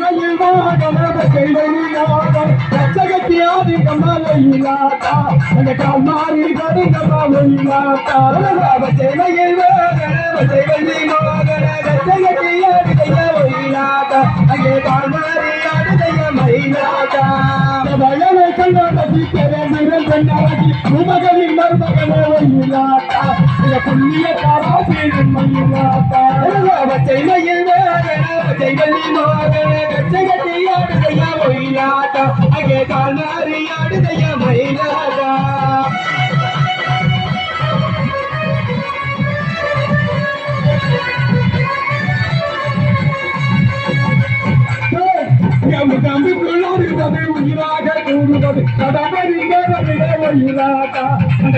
சென்னையில் வாகனத கைவழியாக ரச்சகத்தியாதி கமலையிலாட்டா அந்த கால்மாரி கடி கமலையிலாட்டா சென்னையில் வாகனத கைவழியாக ரச்சகத்தியாதி அங்கே கால்மாரி அடிதைய மயிலாட்டா வயலை கண்ணாடி நிறம் பெண்ணாகி உமகளின் மருமகனே வயிலாட்டா புண்ணிய செய்வலி ಜಗತಿಯಾಡದೆಯ ಮೊಯ್ಲಾಟ ಹಾಗೆ ಕಾನಾರಿಯಾಡದೆಯ ಮೈಲಾಟ ಕಂಬಿ ಕುಳ್ಳಾಡಿರುತ್ತದೆ ಉಯಿರಾಟ ಕೂಡುತ್ತದೆ ಕದಬರಿಗೆ ಬರೆಯ ಒಯಿರಾಟ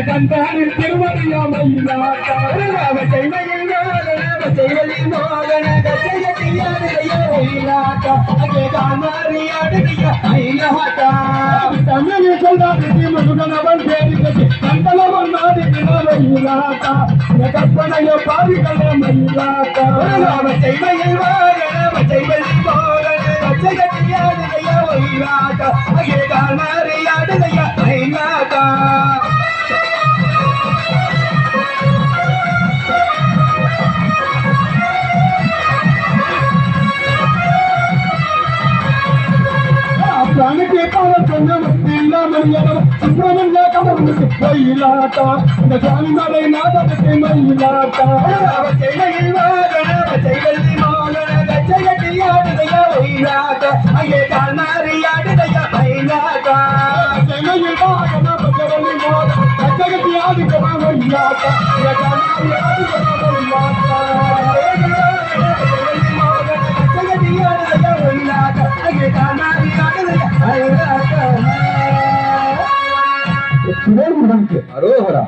ಕಂತಾನಿ ತಿರುವರಿಯ ಮೈಲಾಟ ರಾಮ ಚೈವಲಿ ಮೋದನೆ செய்வலில் மோகன கச்சையடியாடுடைய ஒயிலாட்டா அங்கே காமாரி ஆடுடைய ஐலாட்டா தமிழில் சொல்றாரு மதுகனவன் பேரில் கண்டலவன் நாடு தினவையிலாட்டா இந்த கற்பனையோ பாவிகள மயிலாட்டா செய்மையில் மோகன செய்வலில் மோகன கச்சையடியாடுடைய ஒயிலாட்டா அங்கே காமாரி ஆடுடைய தனக்கே பாவத்தன்ன மத்தி இல்லாமறியவர் சுப்பிரமணிய கமலுக்கு மயிலாட்டா இந்த சாமி மலை நாதத்துக்கு மயிலாட்டா செய்கையில் வாகன செய்கி மாலன கச்சை கட்டியாடுதையா மயிலாட்டா ஐயே கால் மாறியாடுதையா மயிலாட்டா செய்கையில் வாகன பச்சை கட்டியாடுதையா மயிலாட்டா மயிலாட்ட அரோகரா.